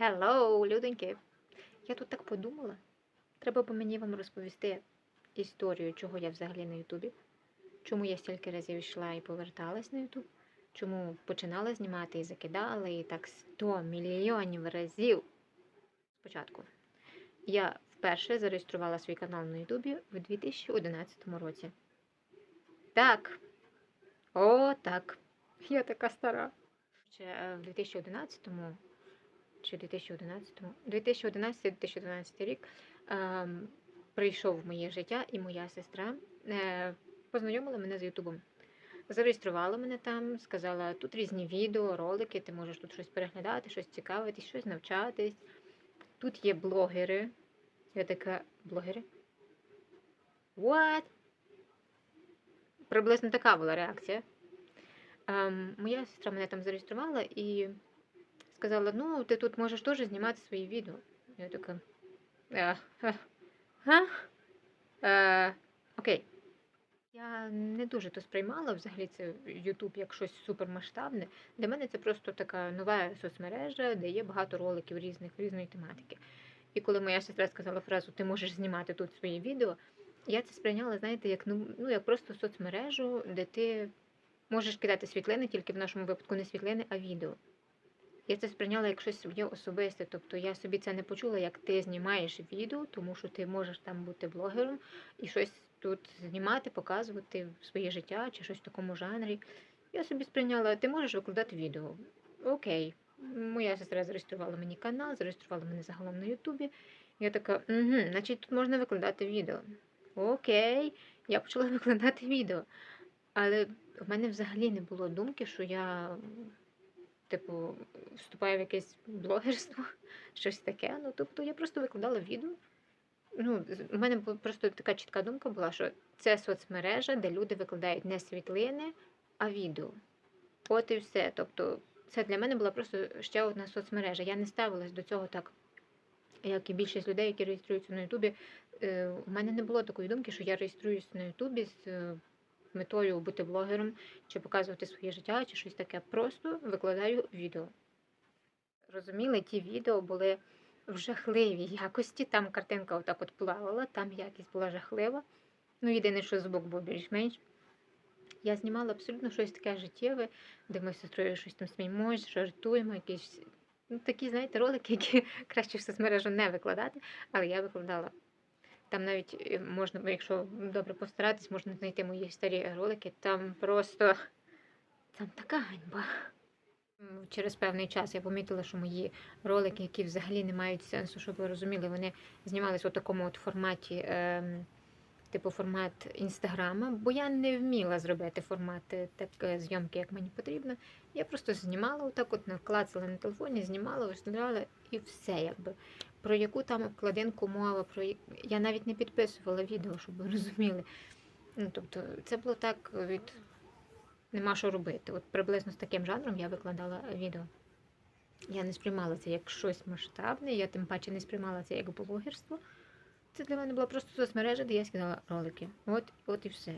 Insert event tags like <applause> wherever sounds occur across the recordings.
Hello, люденьки. Я тут так подумала. Треба б мені вам розповісти історію, чого я взагалі на Ютубі. Чому я стільки разів йшла і поверталась на Ютуб. Чому починала знімати і закидала, і так 100 мільйонів разів. Спочатку. Я вперше зареєструвала свій канал на Ютубі в 2011 році. Так. О, так. Я така стара. Ще е, в 2011-му чи 2011-му, 2011-2012 рік ем, прийшов в моє життя, і моя сестра е, познайомила мене з Ютубом. Зареєструвала мене там, сказала, тут різні відео, ролики, ти можеш тут щось переглядати, щось цікавитись, щось навчатись. Тут є блогери. Я така, блогери? What? Приблизно така була реакція. Ем, моя сестра мене там зареєструвала і сказала: ну, ти тут можеш теж знімати свої відео. Я така. «Е, е, га? Е, окей. Я не дуже то сприймала взагалі це YouTube як щось супермасштабне. Для мене це просто така нова соцмережа, де є багато роликів різних різної тематики. І коли моя сестра сказала фразу Ти можеш знімати тут свої відео, я це сприйняла, знаєте, як ну, ну як просто соцмережу, де ти можеш кидати світлини, тільки в нашому випадку не світлини, а відео. Я це сприйняла як щось своє особисте. Тобто я собі це не почула, як ти знімаєш відео, тому що ти можеш там бути блогером і щось тут знімати, показувати своє життя чи щось в такому жанрі. Я собі сприйняла, ти можеш викладати відео. Окей. Моя сестра зареєструвала мені канал, зареєструвала мене загалом на Ютубі. Я така, угу, значить тут можна викладати відео. Окей, я почала <laughs> викладати відео. Але в мене взагалі не було думки, що я типу, вступаю в якесь блогерство, <laughs> щось таке. Ну, тобто я просто викладала відео. Ну, у мене просто така чітка думка була, що це соцмережа, де люди викладають не світлини, а відео. От і все. Тобто, це для мене була просто ще одна соцмережа. Я не ставилась до цього так, як і більшість людей, які реєструються на Ютубі. Е, У мене не було такої думки, що я реєструюсь на Ютубі з е, метою бути блогером чи показувати своє життя, чи щось таке. Просто викладаю відео. Розуміли, ті відео були в жахливій якості. Там картинка отак от плавала, там якість була жахлива. Ну, єдине, що звук був більш-менш. Я знімала абсолютно щось таке життєве, де ми з сестрою щось там сміємось, жартуємо, якісь ну, такі, знаєте, ролики, які <laughs> краще в соцмережу не викладати, але я викладала. Там навіть е, можна, якщо добре постаратись, можна знайти мої старі ролики. Там просто там така ганьба. Через певний час я помітила, що мої ролики, які взагалі не мають сенсу, щоб ви розуміли, вони знімались у такому от форматі, ем, типу формат інстаграма, бо я не вміла зробити формат е, так е, зйомки, як мені потрібно. Я просто знімала отак, от наклацала на телефоні, знімала, виставляла і все якби. Про яку там обкладинку мова, про я- навіть не підписувала відео, щоб ви розуміли. Ну, тобто, це було так від нема що робити. От приблизно з таким жанром я викладала відео. Я не сприймала це як щось масштабне, я тим паче не сприймала це як блогерство. Це для мене була просто соцмережа, де я скидала ролики. От, от і все.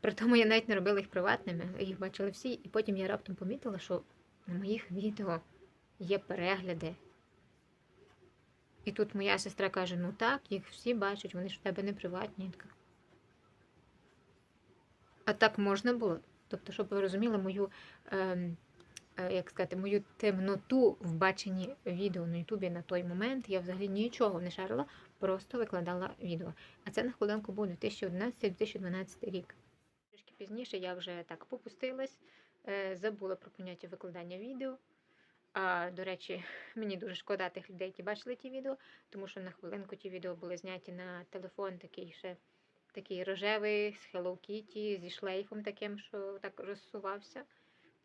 При тому я навіть не робила їх приватними, їх бачили всі, і потім я раптом помітила, що на моїх відео є перегляди. І тут моя сестра каже: ну так, їх всі бачать, вони ж в тебе не приватні. А так можна було? Тобто, щоб ви розуміли мою, ем, е, як сказати, мою темноту в баченні відео на Ютубі на той момент, я взагалі нічого не шарила, просто викладала відео. А це на хвилинку був 2011-2012 рік. Трішки пізніше я вже так попустилась, е, забула про поняття викладання відео. До речі, мені дуже шкода тих людей, які бачили ті відео, тому що на хвилинку ті відео були зняті на телефон такий ще такий рожевий з Hello Kitty, зі шлейфом таким, що так розсувався.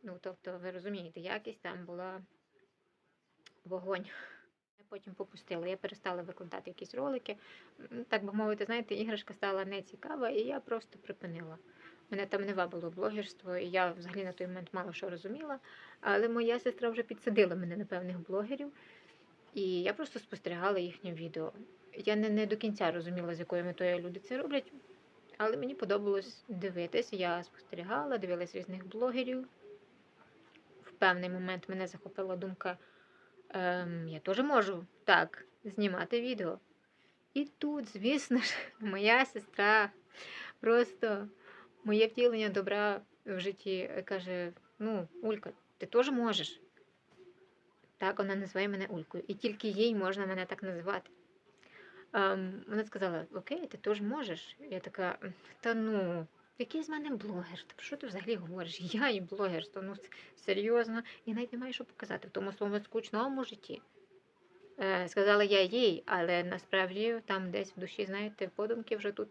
Ну, тобто, ви розумієте, якість там була вогонь. Потім попустила. Я перестала викладати якісь ролики. Так би мовити, знаєте, іграшка стала нецікава, і я просто припинила. Мене там не вабило блогерство, і я взагалі на той момент мало що розуміла. Але моя сестра вже підсадила мене на певних блогерів, і я просто спостерігала їхнє відео. Я не, не до кінця розуміла, з якою метою люди це роблять, але мені подобалось дивитись. Я спостерігала, дивилась різних блогерів. В певний момент мене захопила думка, ем, я теж можу так знімати відео. І тут, звісно ж, моя сестра просто моє втілення добра в житті е, каже: ну, Улька, ти теж можеш. Так, вона називає мене Улькою. І тільки їй можна мене так називати. Ем, вона сказала: Окей, ти теж можеш. Я така, та ну, який з мене блогер? Та що ти взагалі говориш? Я і блогер, то ну серйозно, я навіть не маю що показати в тому своєму скучному житті. Е, сказала я їй, але насправді там десь в душі, знаєте, подумки вже тут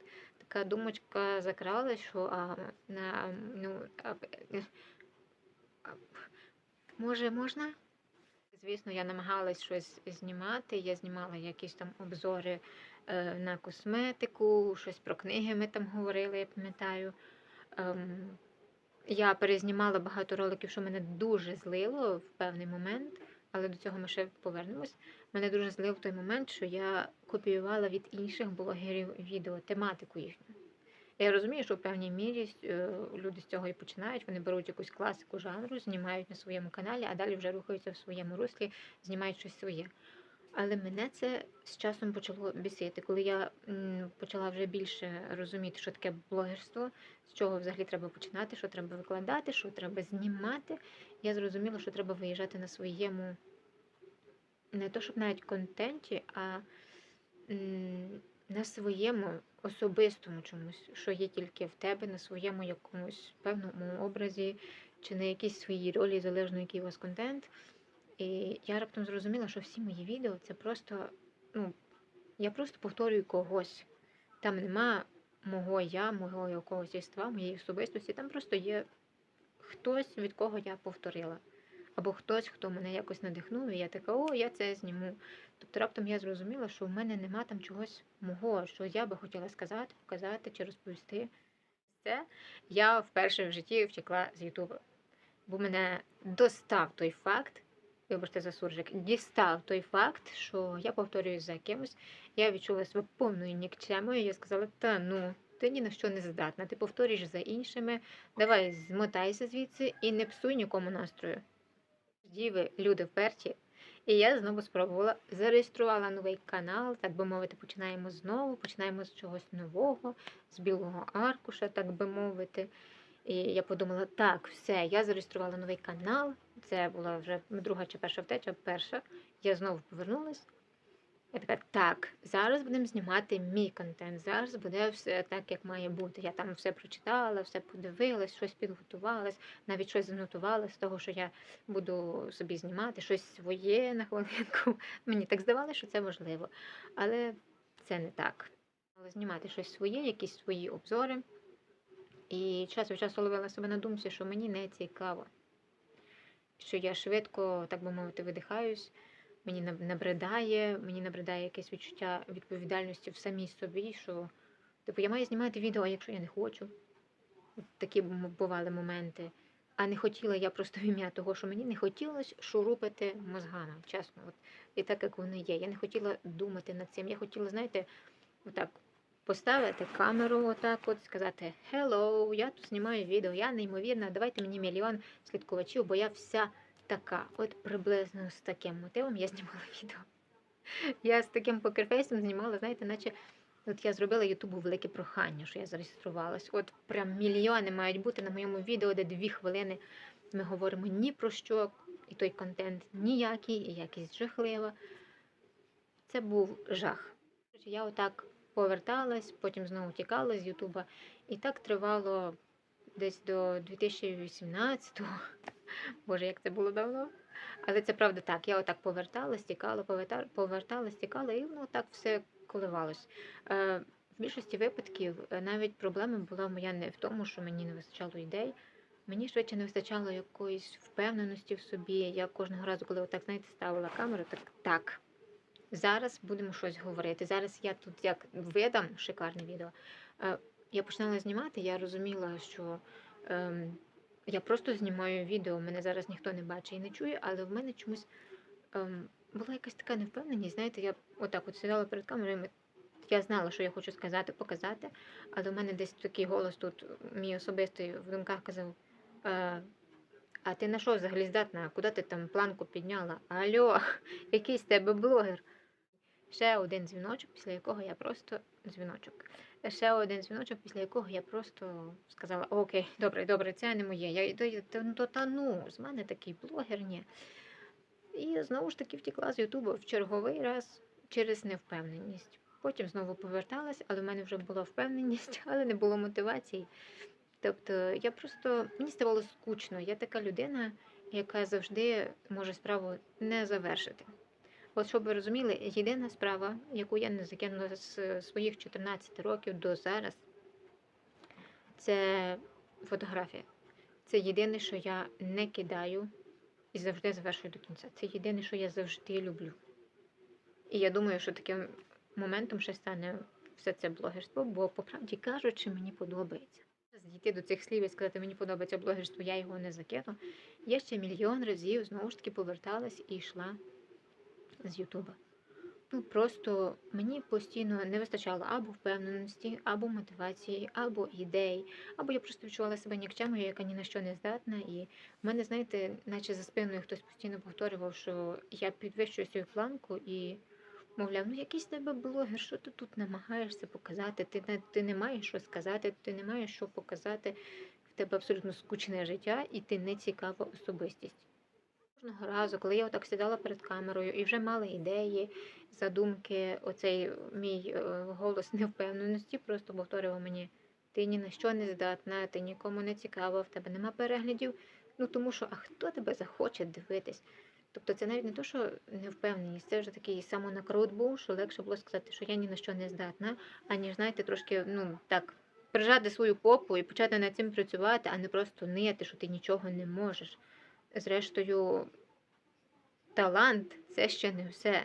така думочка закралась, що а, на, ну, а, е, а, може можна? Звісно, я намагалась щось знімати. Я знімала якісь там обзори е, на косметику, щось про книги ми там говорили, я пам'ятаю. Ем, я перезнімала багато роликів, що мене дуже злило в певний момент, але до цього ми ще повернемось. Мене дуже злив той момент, що я копіювала від інших блогерів відео, тематику їхню. Я розумію, що в певній мірі е, люди з цього і починають. Вони беруть якусь класику жанру, знімають на своєму каналі, а далі вже рухаються в своєму руслі, знімають щось своє. Але мене це з часом почало бісити, коли я почала вже більше розуміти, що таке блогерство, з чого взагалі треба починати, що треба викладати, що треба знімати. Я зрозуміла, що треба виїжджати на своєму, не то щоб навіть контенті, а на своєму особистому чомусь, що є тільки в тебе, на своєму якомусь певному образі, чи на якійсь своїй ролі, залежно який у вас контент. І я раптом зрозуміла, що всі мої відео це просто, ну, я просто повторюю когось. Там нема мого я, мого якогось єства, моєї особистості. Там просто є хтось, від кого я повторила. Або хтось, хто мене якось надихнув, і я така, о, я це зніму. Тобто раптом я зрозуміла, що в мене нема там чогось мого, що я би хотіла сказати, показати чи розповісти. Це я вперше в житті втекла з Ютуба. Бо мене достав той факт, вибачте за суржик, дістав той факт, що я повторююсь за кимось. Я відчула себе повною нікчемою. Я сказала, та ну, ти ні на що не здатна. Ти повторюєш за іншими. Давай змотайся звідси і не псуй нікому настрою. Діви, люди вперті. І я знову спробувала, зареєструвала новий канал, так би мовити, починаємо знову, починаємо з чогось нового, з білого аркуша, так би мовити. І я подумала, так, все, я зареєструвала новий канал. Це була вже друга чи перша втеча, перша. Я знову повернулась. Я така, так, зараз будемо знімати мій контент. Зараз буде все так, як має бути. Я там все прочитала, все подивилась, щось підготувалась, навіть щось занотувала з того, що я буду собі знімати, щось своє на хвилинку. <laughs> Мені так здавалося, що це важливо. Але це не так. Але знімати щось своє, якісь свої обзори. І час від часу ловила себе на думці, що мені не цікаво. Що я швидко, так би мовити, видихаюсь, мені наб- набридає, мені набридає якесь відчуття відповідальності в самій собі, що типу я маю знімати відео, а якщо я не хочу. От такі бували моменти. А не хотіла я просто в ім'я того, що мені не хотілося шурупити мозгами, чесно. От, і так як воно є. Я не хотіла думати над цим. Я хотіла, знаєте, отак поставити камеру, отак от сказати Hello, я тут знімаю відео, я неймовірна, давайте мені мільйон слідкувачів, бо я вся така. От приблизно з таким мотивом я знімала <laughs> відео. Я з таким покерфейсом знімала, знаєте, наче от я зробила Ютубу велике прохання, що я зареєструвалась. От прям мільйони мають бути на моєму відео, де дві хвилини ми говоримо ні про що, і той контент ніякий, і якість жахлива. Це був жах. Я отак поверталась, потім знову тікала з Ютуба. І так тривало десь до 2018-го. Боже, як це було давно. Але це правда так. Я отак поверталась, тікала, поверта- поверталась, тікала, і воно так все коливалось. Е, в більшості випадків е, навіть проблема була моя не в тому, що мені не вистачало ідей. Мені швидше не вистачало якоїсь впевненості в собі. Я кожного разу, коли отак, знаєте, ставила камеру, так так. Зараз будемо щось говорити. Зараз я тут як видам шикарне відео. Е, я починала знімати, я розуміла, що ем, я просто знімаю відео, мене зараз ніхто не бачить і не чує, але в мене чомусь ем, була якась така невпевненість. Знаєте, я отак от сиділа перед камерою. Я знала, що я хочу сказати, показати, але в мене десь такий голос тут, мій особистий в думках казав: е, А ти на що взагалі здатна? Куди ти там планку підняла? Алло, <laughs> який з тебе блогер? Ще один дзвіночок, після якого я просто дзвіночок. Ще один дзвіночок, після якого я просто сказала: Окей, добре, добре, це не моє. Я то, то, та ну, з мене такий блогер, ні. І знову ж таки втекла з Ютубу в черговий раз через невпевненість. Потім знову поверталась, але в мене вже була впевненість, <laughs> але не було мотивації. Тобто я просто мені ставало скучно. Я така людина, яка завжди може справу не завершити. От щоб ви розуміли, єдина справа, яку я не закинула з своїх 14 років до зараз, це фотографія. Це єдине, що я не кидаю і завжди завершую до кінця. Це єдине, що я завжди люблю. І я думаю, що таким моментом ще стане все це блогерство, бо, по правді кажучи, мені подобається. Дійти до цих слів і сказати, мені подобається блогерство, я його не закину. Я ще мільйон разів знову ж таки поверталась і йшла з Ютуба. Ну просто мені постійно не вистачало або впевненості, або мотивації, або ідей, або я просто відчувала себе нікчемою, яка ні на що не здатна. І в мене, знаєте, наче за спиною хтось постійно повторював, що я підвищую свою планку і мовляв, ну якийсь тебе блогер, що ти тут намагаєшся показати? Ти не, ти не маєш що сказати, ти не маєш що показати. В тебе абсолютно скучне життя, і ти не цікава особистість. Кожного разу, коли я отак сідала перед камерою і вже мала ідеї, задумки, оцей мій е, голос невпевненості просто повторював мені: ти ні на що не здатна, ти нікому не цікава, в тебе нема переглядів. Ну тому що, а хто тебе захоче дивитись? Тобто це навіть не то, що невпевненість, це вже такий самонакрут був, що легше було сказати, що я ні на що не здатна, аніж, знаєте, трошки, ну так, прижати свою попу і почати над цим працювати, а не просто нити, що ти нічого не можеш. Зрештою, талант це ще не все.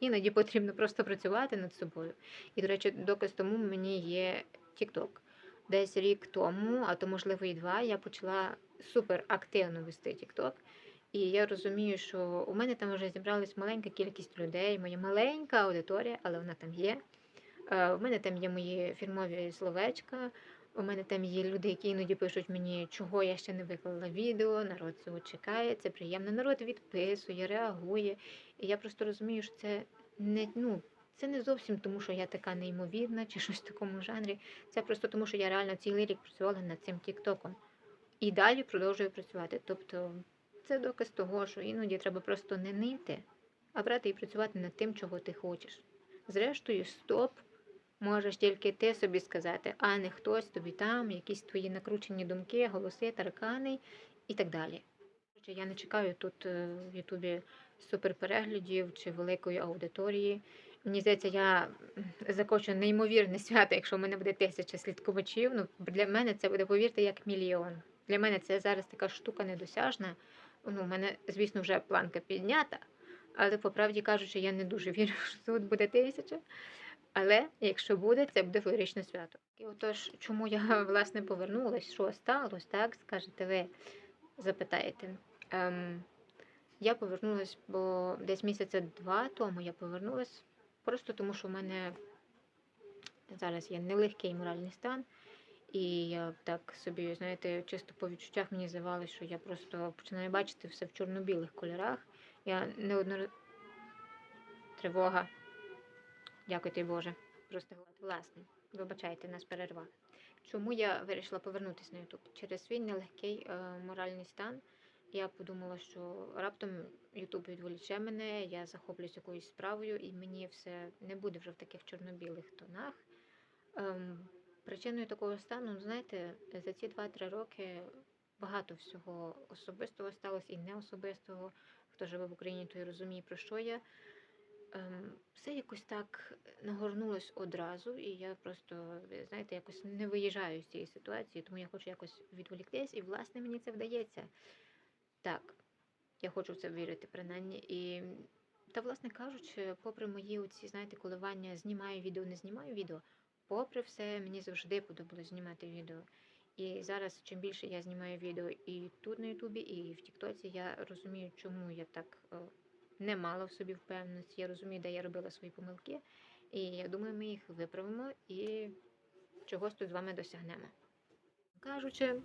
Іноді потрібно просто працювати над собою. І, до речі, доказ тому мені є TikTok. Десь рік тому, а то, можливо, і два, я почала супер активно вести TikTok. І я розумію, що у мене там вже зібралась маленька кількість людей, моя маленька аудиторія, але вона там є. Е, У мене там є мої фірмові словечка. У мене там є люди, які іноді пишуть мені, чого я ще не виклала відео, народ цього чекає, це приємно. Народ відписує, реагує. І я просто розумію, що це не ну, це не зовсім тому, що я така неймовірна чи щось в такому жанрі. Це просто тому, що я реально цілий рік працювала над цим тіктоком. І далі продовжую працювати. Тобто це доказ того, що іноді треба просто не нити, а брати і працювати над тим, чого ти хочеш. Зрештою, стоп можеш тільки ти собі сказати, а не хтось тобі там, якісь твої накручені думки, голоси, таркани і так далі. Я не чекаю тут е, в Ютубі суперпереглядів чи великої аудиторії. Мені здається, я закочу неймовірне свято, якщо в мене буде тисяча слідкувачів. Ну, для мене це буде, повірте, як мільйон. Для мене це зараз така штука недосяжна. Ну, у мене, звісно, вже планка піднята, але по правді кажучи, я не дуже вірю, що тут буде тисяча. Але якщо буде, це буде феєричне свято. І отож, чому я <laughs> власне повернулась? Що сталося, так? Скажете ви, запитаєте. Ем, я повернулась, бо десь місяця два тому я повернулась, просто тому що в мене зараз є нелегкий моральний стан. І я так собі, знаєте, чисто по відчуттях мені здавалося, що я просто починаю бачити все в чорно-білих кольорах. Я неодноразово тривога. Дякую тобі Боже. Просто власне, вибачайте, нас перервали. Чому я вирішила повернутися на Ютуб? Через свій нелегкий е, моральний стан. Я подумала, що раптом Ютуб відволіче мене, я захоплююсь якоюсь справою, і мені все не буде вже в таких чорно-білих тонах. Ем, причиною такого стану, ну, знаєте, за ці 2-3 роки багато всього особистого сталося і неособистого. Хто живе в Україні, той розуміє, про що я. Ем, все якось так нагорнулось одразу, і я просто, знаєте, якось не виїжджаю з цієї ситуації, тому я хочу якось відволіктись, і власне мені це вдається. Так, я хочу в це вірити, принаймні. І та, власне кажучи, попри мої оці, знаєте, коливання знімаю відео, не знімаю відео, попри все, мені завжди подобалось знімати відео. І зараз, чим більше я знімаю відео і тут на Ютубі, і в Тіктоці, я розумію, чому я так е, не мала в собі впевненості. Я розумію, де я робила свої помилки. І я думаю, ми їх виправимо і чогось тут з вами досягнемо. Кажучи,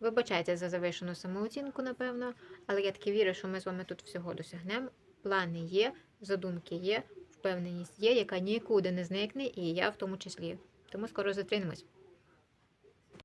Вибачайте за завишену самооцінку, напевно, але я таки вірю, що ми з вами тут всього досягнемо. Плани є, задумки є, впевненість є, яка нікуди не зникне, і я в тому числі. Тому скоро зустрінемось.